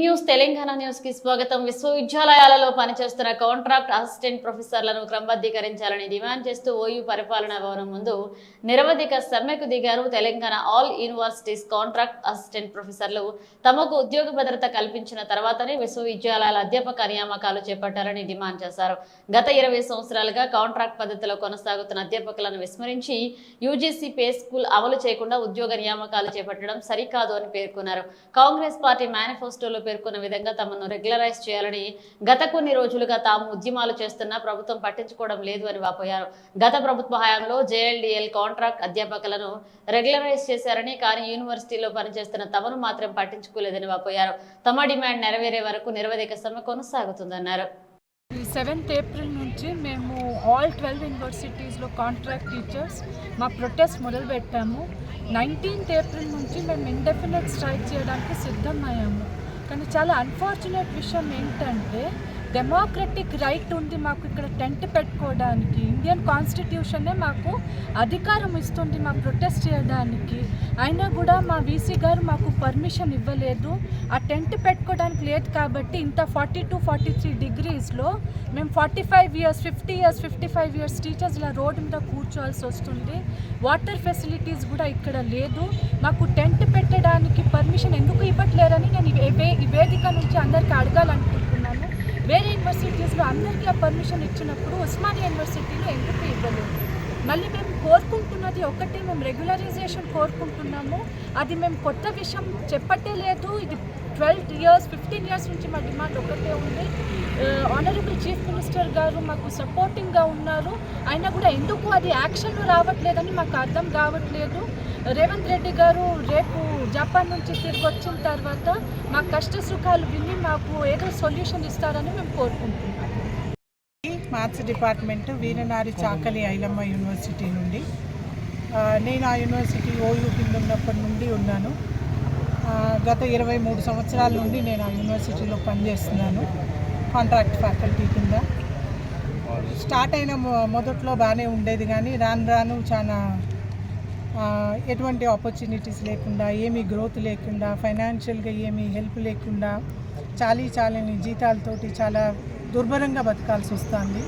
News Telangana న్యూస్కి స్వాగతం. విశ్వవిద్యాలయాలలో పనిచేస్తున్న కాంట్రాక్ట్ అసిస్టెంట్ ప్రొఫెసర్లను క్రమబద్ధీకరించాలని డిమాండ్ చేస్తూ ఓయూ పరిపాలనా భవనం ముందు నిరవధిక సమ్మెకు దిగారు Telangana all universities contract assistant ప్రొఫెసర్లు. తమకు ఉద్యోగ భద్రత కల్పించిన తర్వాతనే విశ్వవిద్యాలయాల అధ్యాపక నియామకాలు చేపట్టాలని డిమాండ్ చేశారు. గత ఇరవై సంవత్సరాలుగా కాంట్రాక్ట్ పద్ధతిలో కొనసాగుతున్న అధ్యాపకులను విస్మరించి యూజీసీ పే స్కూల్ అమలు చేయకుండా ఉద్యోగ నియామకాలు చేపట్టడం సరికాదు అని పేర్కొన్నారు. కాంగ్రెస్ పార్టీ మేనిఫెస్టోలో పేర్కొన్న విధంగా తమను రెగ్యులరైజ్ చేయాలని గత కొన్ని రోజులుగా తాము ఉద్యమాలు చేస్తున్నా ప్రభుత్వం పట్టించుకోవడం లేదు అని వాపోయారు. గత ప్రభుత్వ హయాంలో జేఎల్డిఎల్ కాంట్రాక్ట్ అధ్యాపకులను రెగ్యులరైజ్ చేశారని కానీ యూనివర్సిటీలో పనిచేస్తున్న తమను మాత్రం పట్టించుకోలేదని వాపోయారు. తమ డిమాండ్ నెరవేరే వరకు నిరవధిక సమ్మె కొనసాగుతుందన్నారు. సెవెంత్ ఏప్రిల్ నుంచి మేము ఆల్ ట్వెల్వ్ యూనివర్సిటీస్లో కాంట్రాక్ట్ టీచర్స్ మా ప్రొటెస్ట్ మొదలుపెట్టాము. నైన్టీన్త్ ఏప్రిల్ నుంచి మేము ఇండెఫినెట్ స్ట్రైక్ చేయడానికి సిద్ధమయ్యాము. కానీ చాలా అన్ఫార్చునేట్ విషయం ఏంటంటే డెమోక్రటిక్ రైట్ ఉంది మాకు ఇక్కడ టెంట్ పెట్టుకోవడానికి. ఇండియన్ కాన్స్టిట్యూషనే మాకు అధికారం ఇస్తుంది మా ప్రొటెస్ట్ చేయడానికి. అయినా కూడా మా వీసీ గారు మాకు పర్మిషన్ ఇవ్వలేదు. ఆ టెంట్ పెట్టుకోవడానికి లేదు కాబట్టి ఇంత ఫార్టీ టూ ఫార్టీ త్రీ డిగ్రీస్లో మేము forty five years fifty years fifty five years teachers ఇలా రోడ్డు మీద కూర్చోవాల్సి వస్తుంది. వాటర్ ఫెసిలిటీస్ కూడా ఇక్కడ లేదు. మాకు టెంట్ పెట్టడానికి పర్మిషన్ ఎందుకు ఇవ్వట్లేరని నేను వే- వేదిక నుంచి అందరికీ అడగాలనుకుంటున్నాను యూనివర్సిటీస్లో అందరికీ ఆ పర్మిషన్ ఇచ్చినప్పుడు ఉస్మానియా యూనివర్సిటీలో ఎందుకు ఇవ్వలేదు? మళ్ళీ మేము కోరుకుంటున్నది ఒకటే మేము రెగ్యులరైజేషన్ కోరుకుంటున్నాము. అది మేము కొత్త విషయం చెప్పట్టే లేదు. ఇది ట్వెల్వ్ ఇయర్స్ ఫిఫ్టీన్ ఇయర్స్ నుంచి మా డిమాండ్ ఒకటే ఉంది. ఆనరబుల్ చీఫ్ మినిస్టర్ గారు మాకు సపోర్టింగ్గా ఉన్నారు. అయినా కూడా ఎందుకు అది యాక్షన్లో రావట్లేదని మాకు అర్థం కావట్లేదు. రేవంత్ రెడ్డి గారు రేపు జపాన్ నుంచి తిరిగి వచ్చిన తర్వాత మా కష్ట సుఖాలు విని మాకు ఏదో సొల్యూషన్ ఇస్తారని మేము కోరుకుంటున్నాం. Maths department Veeranari Chakali Ailamma university నుండి. నేను ఆ యూనివర్సిటీ ఓయూ కింద ఉన్నప్పటి నుండి ఉన్నాను. గత ఇరవై మూడు సంవత్సరాల నుండి నేను ఆ యూనివర్సిటీలో పనిచేస్తున్నాను కాంట్రాక్ట్ ఫ్యాకల్టీ కింద. స్టార్ట్ అయిన మొ- మొదట్లో బాగానే ఉండేది కానీ రాను రాను చాలా ఎటువంటి ఆపర్చునిటీస్ లేకుండా ఏమీ గ్రోత్ లేకుండా ఫైనాన్షియల్గా ఏమీ హెల్ప్ లేకుండా చాలీ చాలని జీతాలతోటి చాలా దుర్భరంగా బతకాల్సి వస్తుంది.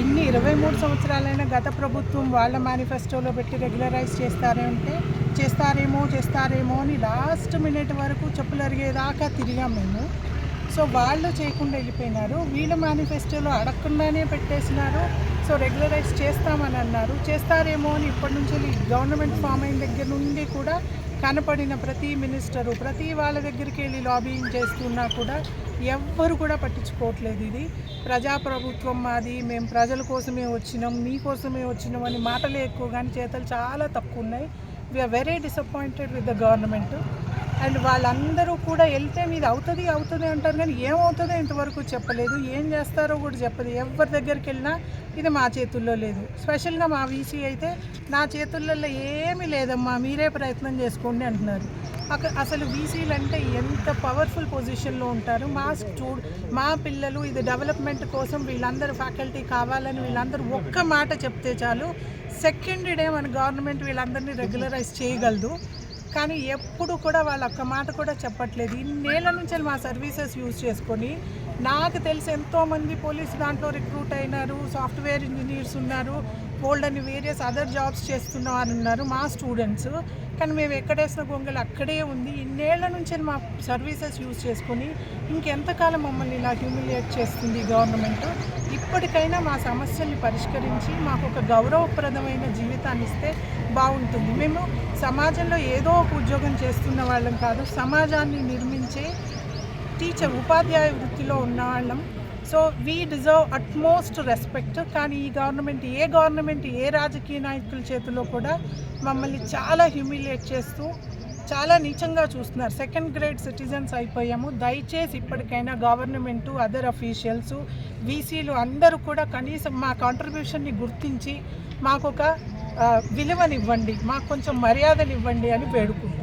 ఇన్ని ఇరవై మూడు సంవత్సరాలైన గత ప్రభుత్వం వాళ్ళ మేనిఫెస్టోలో పెట్టి రెగ్యులరైజ్ చేస్తారే ఉంటే చేస్తారేమో చేస్తారేమో అని లాస్ట్ మినిట్ వరకు చెప్పులు అరిగేదాకా తిరిగాం మేము. సో వాళ్ళు చేయకుండా వెళ్ళిపోయినారు. వీళ్ళ మేనిఫెస్టోలో అడగకుండానే పెట్టేసినారు. సో రెగ్యులరైజ్ చేస్తామని అన్నారు. చేస్తారేమో అని ఇప్పటి నుంచి గవర్నమెంట్ ఫామ్ అయిన దగ్గర నుండి కూడా కనపడిన ప్రతి మినిస్టరు ప్రతి వాళ్ళ దగ్గరికి వెళ్ళి లాబింగ్ చేస్తున్నా కూడా ఎవ్వరు కూడా పట్టించుకోవట్లేదు ఇది. ప్రజాప్రభుత్వం మాది మేము ప్రజల కోసమే వచ్చినాం మీకోసమే వచ్చినాం అని మాటలే ఎక్కువ కానీ చేతలు చాలా తక్కువ ఉన్నాయి. We are very disappointed with the government and వాళ్ళందరూ కూడా వెళ్తే మీద అవుతుంది అవుతుంది అంటారు కానీ ఏమవుతుందో ఇంతవరకు చెప్పలేదు. ఏం చేస్తారో కూడా చెప్పదు. ఎవరి దగ్గరికి వెళ్ళినా ఇది మా చేతుల్లో లేదు. స్పెషల్గా మా వీసీ అయితే నా చేతుల్లో ఏమీ లేదమ్మా మీరే ప్రయత్నం చేసుకోండి అంటున్నారు. అక- అసలు బీసీలు అంటే ఎంత పవర్ఫుల్ పొజిషన్లో ఉంటారు. మా స్టూ మా పిల్లలు ఇది డెవలప్మెంట్ కోసం వీళ్ళందరూ ఫ్యాకల్టీ కావాలని వీళ్ళందరూ ఒక్క మాట చెప్తే చాలు సెకండ్ డే మన గవర్నమెంట్ వీళ్ళందరినీ రెగ్యులరైజ్ చేయగలదు. కానీ ఎప్పుడు కూడా వాళ్ళు ఒక్క మాట కూడా చెప్పట్లేదు. ఇన్నేళ్ళ నుంచి మా సర్వీసెస్ యూజ్ చేసుకొని నాకు తెలిసి ఎంతోమంది పోలీస్ దాంట్లో రిక్రూట్ అయినారు సాఫ్ట్వేర్ ఇంజనీర్స్ ఉన్నారు ఓల్డ్ అని వేరియస్ అదర్ జాబ్స్ చేస్తున్నవారు ఉన్నారు మా స్టూడెంట్స్. కానీ మేము ఎక్కడేసిన గొంగలు అక్కడే ఉంది. ఇన్నేళ్ళ నుంచి మా సర్వీసెస్ యూజ్ చేసుకొని ఇంకెంతకాలం మమ్మల్ని ఇలా హ్యూమిలియేట్ చేస్తుంది గవర్నమెంట్? ఇప్పటికైనా మా సమస్యల్ని పరిష్కరించి మాకు ఒక గౌరవప్రదమైన జీవితాన్ని ఇస్తే బాగుంటుంది. మేము సమాజంలో ఏదో ఒక ఉద్యోగం చేస్తున్న వాళ్ళం కాదు సమాజాన్ని నిర్మించే టీచర్ ఉపాధ్యాయ వృత్తిలో ఉన్నవాళ్ళం so we deserve utmost respect కానీ ఈ గవర్నమెంట్ ఏ గవర్నమెంట్ ఏ రాజకీయ నాయకుల చేతిలో కూడా మమ్మల్ని చాలా హ్యూమిలియేట్ చేస్తూ చాలా నీచంగా చూస్తున్నారు. సెకండ్ గ్రేడ్ సిటిజన్స్ అయిపోయాము. దయచేసి ఇప్పటికైనా గవర్నమెంటు అదర్ అఫీషియల్స్ వీసీలు అందరూ కూడా కనీసం మా కాంట్రిబ్యూషన్ని గుర్తించి మాకు ఒక విలువనివ్వండి. మాకు కొంచెం మర్యాదనివ్వండి అని వేడుకుంటున్నాం.